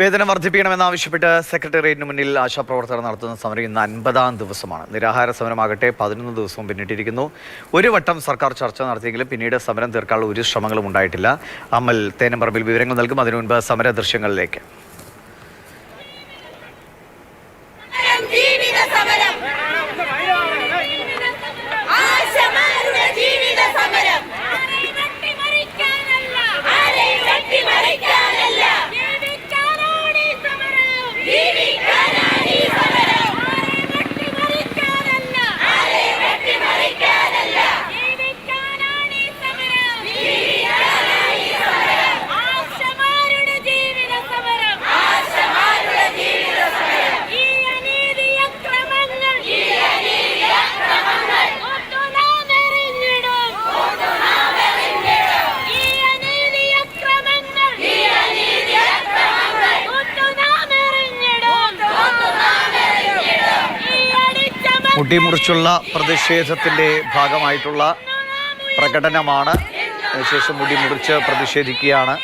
വേതനം വർദ്ധിപ്പിക്കണമെന്നാവശ്യപ്പെട്ട് സെക്രട്ടേറിയറ്റിന് മുന്നിൽ ആശാപ്രവർത്തകർ നടത്തുന്ന സമരം ഇന്ന് അൻപതാം ദിവസമാണ്. നിരാഹാര സമരമാകട്ടെ പതിനൊന്ന് ദിവസവും പിന്നിട്ടിരിക്കുന്നു. ഒരു വട്ടം സർക്കാർ ചർച്ച നടത്തിയെങ്കിലും പിന്നീട് സമരം തീർക്കാനുള്ള ഒരു ശ്രമങ്ങളും ഉണ്ടായിട്ടില്ല. അമൽ തേനമ്പറമ്പിൽ വിവരങ്ങൾ നൽകും. അതിനു മുൻപ് സമര ദൃശ്യങ്ങളിലേക്ക് അടിച്ചമർത്തൽ പ്രതിഷേധത്തിന്റെ ഭാഗമായിട്ടുള്ള പ്രകടനമാണ്. അതിനുശേഷം മുടിമുറിച്ച് പ്രതിഷേധിക്കുകയാണ്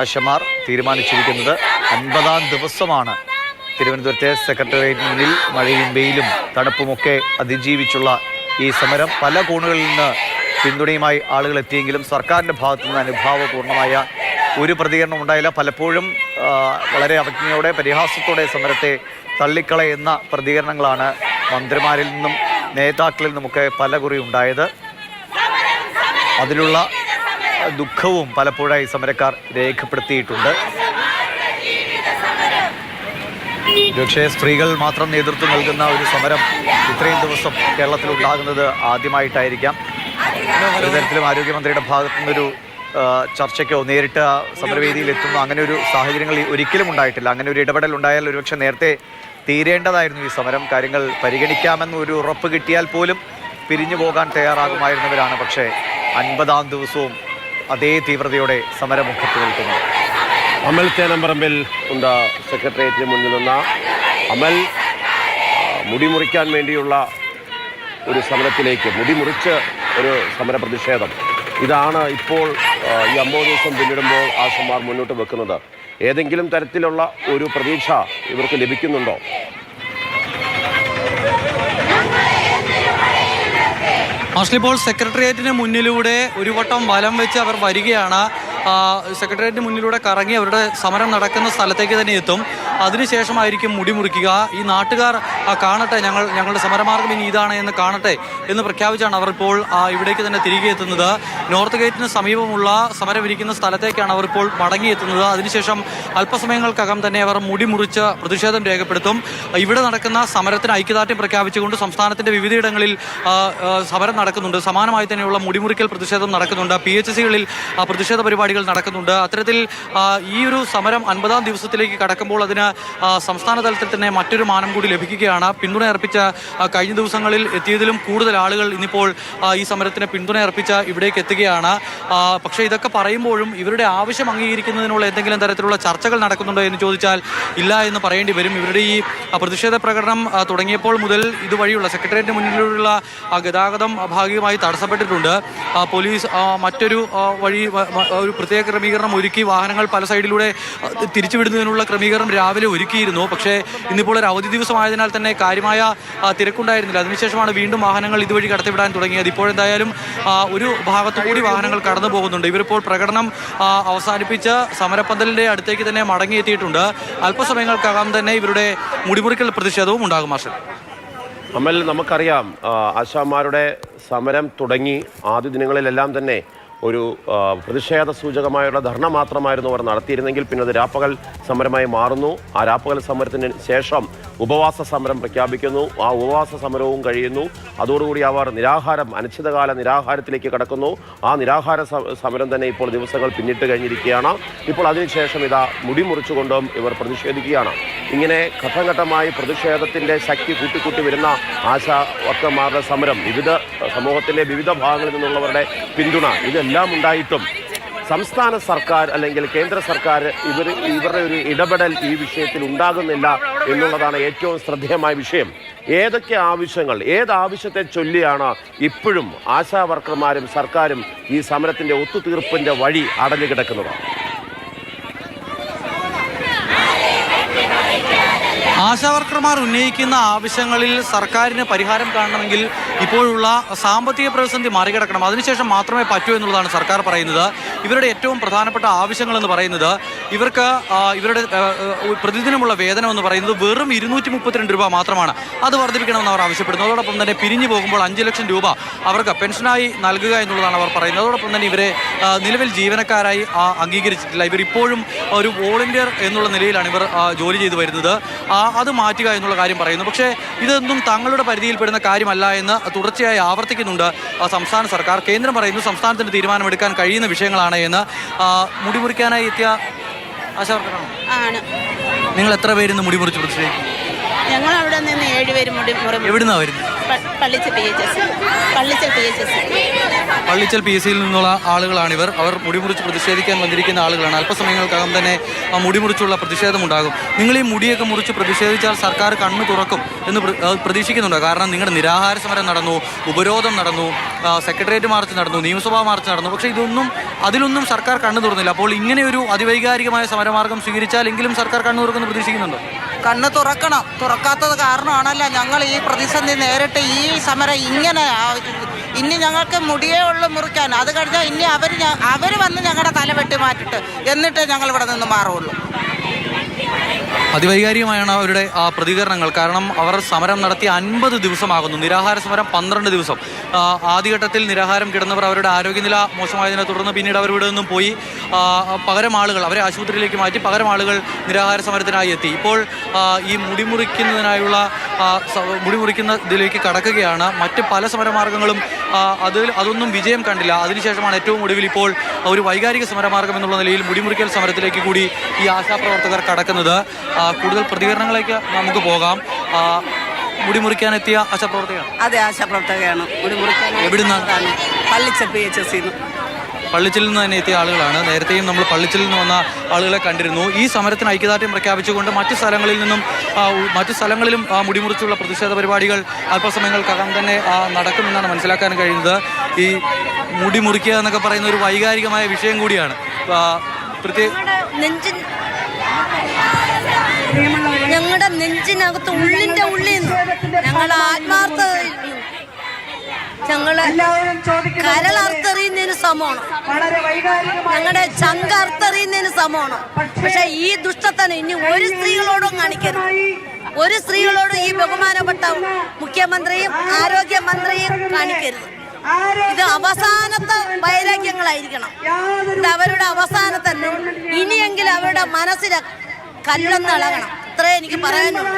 ആശമാർ തീരുമാനിച്ചിരിക്കുന്നത്. അൻപതാം ദിവസമാണ് തിരുവനന്തപുരത്തെ സെക്രട്ടേറിയറ്റിന് മുന്നിൽ മഴയും വെയിലും തണുപ്പുമൊക്കെ അതിജീവിച്ചുള്ള ഈ സമരം. പല കോണുകളിൽ നിന്ന് പിന്തുണയുമായി ആളുകൾ എത്തിയെങ്കിലും സർക്കാരിന്റെ ഭാഗത്തു നിന്ന് ഒരു പ്രതികരണം ഉണ്ടായില്ല. പലപ്പോഴും വളരെ അവജ്ഞയോടെ പരിഹാസത്തോടെ സമരത്തെ തള്ളിക്കളയുന്ന പ്രതികരണങ്ങളാണ് മന്ത്രിമാരിൽ നിന്നും നേതാക്കളിൽ നിന്നുമൊക്കെ പല കുറി ഉണ്ടായത്. അതിലുള്ള ദുഃഖവും പലപ്പോഴായി സമരക്കാർ രേഖപ്പെടുത്തിയിട്ടുണ്ട്. പക്ഷേ സ്ത്രീകൾ മാത്രം നേതൃത്വം നൽകുന്ന ഒരു സമരം ഇത്രയും ദിവസം കേരളത്തിൽ ഉണ്ടാകുന്നത് ആദ്യമായിട്ടായിരിക്കാം. ഒരു തരത്തിലും ആരോഗ്യമന്ത്രിയുടെ ഭാഗത്തു നിന്നൊരു ആ, ചർച്ചയ്ക്കോ നേരിട്ട് സമരവേദിയിൽ എത്തുന്ന അങ്ങനെ ഒരു സാഹചര്യങ്ങൾ ഒരിക്കലും ഉണ്ടായിട്ടില്ല. അങ്ങനെ ഒരു ഇടപെടൽ ഉണ്ടായാൽ ഒരുപക്ഷെ നേരത്തെ തീരേണ്ടതായിരുന്നു ഈ സമരം. കാര്യങ്ങൾ പരിഗണിക്കാമെന്ന് ഒരു ഉറപ്പ് കിട്ടിയാൽ പോലും പിരിഞ്ഞു പോകാൻ തയ്യാറാകുമായിരുന്നവരാണ്. പക്ഷേ അൻപതാം ദിവസവും അതേ തീവ്രതയോടെ സമരമുഖത്ത് നിൽക്കുന്നു. അമൽ തേനമ്പറമ്പിൽ ഉണ്ട് സെക്രട്ടേറിയറ്റിന് മുന്നിൽ നിന്ന അമൽ മുടിമുറിക്കാൻ വേണ്ടിയുള്ള ഒരു സമരത്തിലേക്ക് മുടിമുറിച്ച് ഒരു സമര പ്രതിഷേധം ഇതാണ് ഇപ്പോൾ ഈ അമ്പത് ദിവസം പിന്നിടുമ്പോൾ ആശമാർ മുന്നോട്ട് വെക്കുന്നത് ഏതെങ്കിലും തരത്തിലുള്ള ഒരു പ്രതീക്ഷ ഇവർക്ക് ലഭിക്കുന്നുണ്ടോ? മോസ്റ്റ്ലി ഇപ്പോൾ സെക്രട്ടേറിയറ്റിന് മുന്നിലൂടെ ഒരു വട്ടം വലം വെച്ച് അവർ വരികയാണ്. സെക്രട്ടേറിയറ്റിന് മുന്നിലൂടെ കറങ്ങി അവരുടെ സമരം നടക്കുന്ന സ്ഥലത്തേക്ക് തന്നെ എത്തും. അതിനുശേഷമായിരിക്കും മുടി മുറിക്കുക. ഈ നാട്ടുകാർ കാണട്ടെ ഞങ്ങൾ ഞങ്ങളുടെ സമരമാർഗം ഇനി ഇതാണ് എന്ന് കാണട്ടെ എന്ന് പ്രഖ്യാപിച്ചാണ് അവർ ഇപ്പോൾ ഇവിടേക്ക് തന്നെ തിരികെ എത്തുന്നത്. നോർത്ത് ഗേറ്റിന് സമീപമുള്ള സമരം ഇരിക്കുന്ന സ്ഥലത്തേക്കാണ് അവർ ഇപ്പോൾ മടങ്ങിയെത്തുന്നത്. അതിനുശേഷം അല്പസമയങ്ങൾക്കകം തന്നെ അവർ മുടി മുറിച്ച് പ്രതിഷേധം രേഖപ്പെടുത്തും. ഇവിടെ നടക്കുന്ന സമരത്തിന് ഐക്യദാർഢ്യം പ്രഖ്യാപിച്ചുകൊണ്ട് സംസ്ഥാനത്തിന്റെ വിവിധയിടങ്ങളിൽ സമരം നടക്കുന്നുണ്ട്. സമാനമായി തന്നെയുള്ള മുടിമുറിക്കൽ പ്രതിഷേധം നടക്കുന്നുണ്ട്. പി എച്ച് സികളിൽ പ്രതിഷേധ പരിപാടികൾ നടക്കുന്നുണ്ട്. അത്തരത്തിൽ ഈ ഒരു സമരം അൻപതാം ദിവസത്തിലേക്ക് കടക്കുമ്പോൾ അതിന് സംസ്ഥാന തലത്തിൽ തന്നെ മറ്റൊരു മാനം കൂടി ലഭിക്കുകയാണ്. പിന്തുണ അർപ്പിച്ച കഴിഞ്ഞ ദിവസങ്ങളിൽ എത്തിയതിലും കൂടുതൽ ആളുകൾ ഇന്നിപ്പോൾ ഈ സമരത്തിന് പിന്തുണ അർപ്പിച്ച ഇവിടേക്ക് എത്തുകയാണ്. പക്ഷേ ഇതൊക്കെ പറയുമ്പോഴും ഇവരുടെ ആവശ്യം അംഗീകരിക്കുന്നതിനുള്ള എന്തെങ്കിലും തരത്തിലുള്ള ചർച്ചകൾ നടക്കുന്നുണ്ടോ എന്ന് ചോദിച്ചാൽ ഇല്ല എന്ന് പറയേണ്ടി വരും. ഇവരുടെ ഈ പ്രതിഷേധ പ്രകടനം തുടങ്ങിയപ്പോൾ മുതൽ ഇതുവഴിയുള്ള സെക്രട്ടേറിയറ്റിന് മുന്നിലുള്ള ഗതാഗതം ഭാഗികമായി തടസ്സപ്പെട്ടിട്ടുണ്ട്. പോലീസ് മറ്റൊരു വഴി ഒരു പ്രത്യേക ക്രമീകരണം ഒരുക്കി വാഹനങ്ങൾ പല സൈഡിലൂടെ തിരിച്ചുവിടുന്നതിനുള്ള ക്രമീകരണം രാവിലെ ഒരുക്കിയിരുന്നു. പക്ഷേ ഇന്നിപ്പോൾ ഒരു അവധി ദിവസമായതിനാൽ തന്നെ കാര്യമായ തിരക്കുണ്ടായിരുന്നില്ല. അതിനുശേഷമാണ് വീണ്ടും വാഹനങ്ങൾ ഇതുവഴി കടത്തിവിടാൻ തുടങ്ങിയത്. ഇപ്പോഴെന്തായാലും ഒരു ഭാഗത്തു കൂടി വാഹനങ്ങൾ കടന്നു പോകുന്നുണ്ട്. ഇവരിപ്പോൾ പ്രകടനം അവസാനിപ്പിച്ച് സമരപ്പന്തലിന്റെ അടുത്തേക്ക് തന്നെ മടങ്ങിയെത്തിയിട്ടുണ്ട്. അല്പസമയങ്ങൾക്കകം തന്നെ ഇവരുടെ മുടിമുറിക്കൽ പ്രതിഷേധവും ഉണ്ടാകും മാഷൻ അമൽ നമുക്കറിയാം ആശാമാരുടെ സമരം തുടങ്ങി. ആദ്യ ദിനങ്ങളിലെല്ലാം തന്നെ ഒരു പ്രതിഷേധ സൂചകമായുള്ള ധർണ മാത്രമായിരുന്നു അവർ നടത്തിയിരുന്നെങ്കിൽ പിന്നെ അത് രാപ്പകൽ സമരമായി മാറുന്നു. ആ രാപ്പകൽ സമരത്തിന് ശേഷം ഉപവാസ സമരം പ്രഖ്യാപിക്കുന്നു. ആ ഉപവാസ സമരവും കഴിയുന്നു. അതോടുകൂടി അവർ നിരാഹാരം അനിശ്ചിതകാല നിരാഹാരത്തിലേക്ക് കടക്കുന്നു. ആ നിരാഹാര സമരം തന്നെ ഇപ്പോൾ ദിവസങ്ങൾ പിന്നിട്ട് കഴിഞ്ഞിരിക്കുകയാണ്. ഇപ്പോൾ അതിനുശേഷം ഇതാ മുടി മുറിച്ചുകൊണ്ടും ഇവർ പ്രതിഷേധിക്കുകയാണ്. ഇങ്ങനെ ഘട്ടംഘട്ടമായി പ്രതിഷേധത്തിന്റെ ശക്തി കൂട്ടിക്കൂട്ടി വരുന്ന ആശാ വർക്കർമാരുടെ സമരം വിവിധ സമൂഹത്തിലെ വിവിധ ഭാഗങ്ങളിൽ നിന്നുള്ളവരുടെ പിന്തുണ ഇതെല്ലാം ഉണ്ടായിട്ടും സംസ്ഥാന സർക്കാർ അല്ലെങ്കിൽ കേന്ദ്ര സർക്കാർ ഇവർ ഇവരുടെ ഒരു ഇടപെടൽ ഈ വിഷയത്തിൽ ഉണ്ടാകുന്നില്ല എന്നുള്ളതാണ് ഏറ്റവും ശ്രദ്ധേയമായ വിഷയം. ഏതൊക്കെ ആവശ്യങ്ങൾ ഏത് ആവശ്യത്തെ ചൊല്ലിയാണ് ഇപ്പോഴും ആശാ വർക്കർമാരും സർക്കാരും ഈ സമരത്തിന്റെ ഒത്തുതീർപ്പിന്റെ വഴി അടഞ്ഞു കിടക്കുന്നത്? ആശാവർക്കർമാർ ഉന്നയിക്കുന്ന ആവശ്യങ്ങളിൽ സർക്കാരിന് പരിഹാരം കാണണമെങ്കിൽ ഇപ്പോഴുള്ള സാമ്പത്തിക പ്രതിസന്ധി മറികടക്കണം. അതിനുശേഷം മാത്രമേ പറ്റൂ എന്നുള്ളതാണ് സർക്കാർ പറയുന്നത്. ഇവരുടെ ഏറ്റവും പ്രധാനപ്പെട്ട ആവശ്യങ്ങൾ എന്ന് പറയുന്നത് ഇവർക്ക് ഇവരുടെ പ്രതിദിനമുള്ള വേതനം എന്ന് പറയുന്നത് വെറും ഇരുന്നൂറ്റി മുപ്പത്തിരണ്ട് രൂപ മാത്രമാണ്. അത് വർദ്ധിപ്പിക്കണമെന്ന് അവർ ആവശ്യപ്പെടുന്നു. അതോടൊപ്പം തന്നെ പിരിഞ്ഞു പോകുമ്പോൾ അഞ്ച് ലക്ഷം രൂപ അവർക്ക് പെൻഷനായി നൽകുക എന്നുള്ളതാണ് അവർ പറയുന്നത്. അതോടൊപ്പം തന്നെ ഇവരെ നിലവിൽ ജീവനക്കാരായി അംഗീകരിച്ചിട്ടില്ല. ഇവർ ഇപ്പോഴും ഒരു വോളണ്ടിയർ എന്നുള്ള നിലയിലാണ് ഇവർ ജോലി ചെയ്തു വരുന്നത്. ആ, അത് മാറ്റുക എന്നുള്ള കാര്യം പറയുന്നു. പക്ഷേ ഇതൊന്നും തങ്ങളുടെ പരിധിയിൽപ്പെടുന്ന കാര്യമല്ല എന്ന് തുടർച്ചയായി ആവർത്തിക്കുന്നുണ്ട് സംസ്ഥാന സർക്കാർ. കേന്ദ്രം പറയുന്നു സംസ്ഥാനത്തിന് തീരുമാനമെടുക്കാൻ കഴിയുന്ന വിഷയങ്ങളാണ് എന്ന്. മുടിമുറിക്കാനായി എത്തിയ ആശാവർക്കറാണ്? നിങ്ങൾ എത്ര പേര് ഇന്ന് മുടിമുറിച്ച് പ്രതിഷേധിക്കും ഞങ്ങൾ അവിടെ നിന്ന് ഏഴുപേര് മുടി എവിടുന്നാണ് വരുന്നത്? പള്ളിച്ചൽ പി എസ് സിയിൽ നിന്നുള്ള ആളുകളാണിവർ. അവർ മുടിമുറിച്ച് പ്രതിഷേധിക്കാൻ വന്നിരിക്കുന്ന ആളുകളാണ്. അല്പസമയങ്ങൾക്കകം തന്നെ ആ മുടിമുറിച്ചുള്ള പ്രതിഷേധമുണ്ടാകും നിങ്ങൾ ഈ മുടിയൊക്കെ മുറിച്ച് പ്രതിഷേധിച്ചാൽ സർക്കാർ കണ്ണു തുറക്കും എന്ന് പ്രതീക്ഷിക്കുന്നുണ്ടോ. കാരണം നിങ്ങളുടെ നിരാഹാര സമരം നടന്നു ഉപരോധം നടന്നു സെക്രട്ടേറിയറ്റ് മാർച്ച് നടന്നു നിയമസഭാ മാർച്ച് നടന്നു. പക്ഷേ ഇതൊന്നും അതിലൊന്നും സർക്കാർ കണ്ണു തുറന്നില്ല. അപ്പോൾ ഇങ്ങനെ ഒരു അതിവൈകാരികമായ സമരമാർഗം സ്വീകരിച്ചാൽ എങ്കിലും സർക്കാർ കണ്ണു തുറക്കുന്നു പ്രതീക്ഷിക്കുന്നുണ്ടോ? കണ്ണ് തുറക്കണം. തുറക്കാത്തത് കാരണമാണല്ലോ ഞങ്ങൾ ഈ പ്രതിസന്ധി നേരിട്ട് ഈ സമരം ഇങ്ങനെ ഇനി ഞങ്ങൾക്ക് മുടിയേ ഉള്ളു മുറിക്കാൻ. അത് കഴിഞ്ഞാൽ ഇനി അവർ അവർ വന്ന് ഞങ്ങളുടെ തല വെട്ടി മാറ്റിട്ട് എന്നിട്ട് ഞങ്ങൾ ഇവിടെ നിന്ന് മാറുള്ളൂ അതിവൈകാരികമായാണ് അവരുടെ ആ പ്രതികരണങ്ങൾ. കാരണം അവർ സമരം നടത്തി അൻപത് ദിവസമാകുന്നു. നിരാഹാര സമരം പന്ത്രണ്ട് ദിവസം. ആദ്യഘട്ടത്തിൽ നിരാഹാരം കിടന്നവർ അവരുടെ ആരോഗ്യനില മോശമായതിനെ തുടർന്ന് പിന്നീട് അവർ നിന്നും പോയി. പകരം ആളുകൾ അവരെ ആശുപത്രിയിലേക്ക് മാറ്റി പകരം ആളുകൾ നിരാഹാര സമരത്തിനായി എത്തി. ഇപ്പോൾ ഈ മുടിമുറിക്കുന്നതിനായുള്ള മുടിമുറിക്കുന്ന ഇതിലേക്ക് കടക്കുകയാണ്. മറ്റ് പല സമരമാർഗങ്ങളും അതിൽ അതൊന്നും വിജയം കണ്ടില്ല. അതിനുശേഷമാണ് ഏറ്റവും ഒടുവിൽ ഇപ്പോൾ ഒരു വൈകാരിക സമരമാർഗം എന്നുള്ള നിലയിൽ മുടിമുറിക്കൽ സമരത്തിലേക്ക് കൂടി ഈ ആശാപ്രവർത്തകർ കടക്കുന്നത്. കൂടുതൽ പ്രതികരണങ്ങളിലേക്ക് നമുക്ക് പോകാം. മുടി മുറിക്കാൻ എത്തിയ ആശാപ്രവർത്തകയാണ് അതെ ആശാപ്രവർത്തകയാണ്. മുടി മുറിക്കാൻ എവിടുന്നാണ്? പള്ളിച്ചൽ പി എച്ച് എസ് പള്ളിച്ചിൽ നിന്ന് തന്നെ എത്തിയ ആളുകളാണ്. നേരത്തെയും നമ്മൾ പള്ളിച്ചിൽ നിന്ന് വന്ന ആളുകളെ കണ്ടിരുന്നു. ഈ സമരത്തിന് ഐക്യദാർഢ്യം പ്രഖ്യാപിച്ചുകൊണ്ട് മറ്റ് സ്ഥലങ്ങളിൽ നിന്നും മറ്റു സ്ഥലങ്ങളിലും മുടിമുറിച്ചുള്ള പ്രതിഷേധ പരിപാടികൾ അല്പസമയങ്ങൾക്കകം തന്നെ ആ, നടക്കുമെന്നാണ് മനസ്സിലാക്കാൻ കഴിയുന്നത്. ഈ മുടി മുറിക്കുക എന്നൊക്കെ പറയുന്ന ഒരു വൈകാരികമായ വിഷയം കൂടിയാണ്. പ്രത്യേക നെഞ്ചിൻ ഞങ്ങളുടെ നെഞ്ചിനകത്ത് ഉള്ളിന്റെ ഉള്ളിൽ നിന്ന് ഞങ്ങൾ ആത്മാർത്ഥ ഞങ്ങൾ കരൾ അർത്തെറിയുന്നതിന് സമമാണ്. ഞങ്ങളുടെ ചങ്ക അർത്തെറിയുന്നതിന് സമമാണ്. പക്ഷെ ഈ ദുഷ്ടത്തന് ഇനി ഒരു സ്ത്രീകളോടും കാണിക്കരുത്. ഒരു സ്ത്രീകളോടും ഈ ബഹുമാനപ്പെട്ട മുഖ്യമന്ത്രിയും ആരോഗ്യമന്ത്രിയും കാണിക്കരുത്. ഇത് അവസാനത്തെ വൈരാഗ്യങ്ങളായിരിക്കണം. ഇത് അവരുടെ അവസാനത്തെ ഇനിയെങ്കിലും അവരുടെ മനസ്സിലെ കല്ലൊന്ന് ഇളകണം. അത്രേ എനിക്ക് പറയാനുള്ളൂ.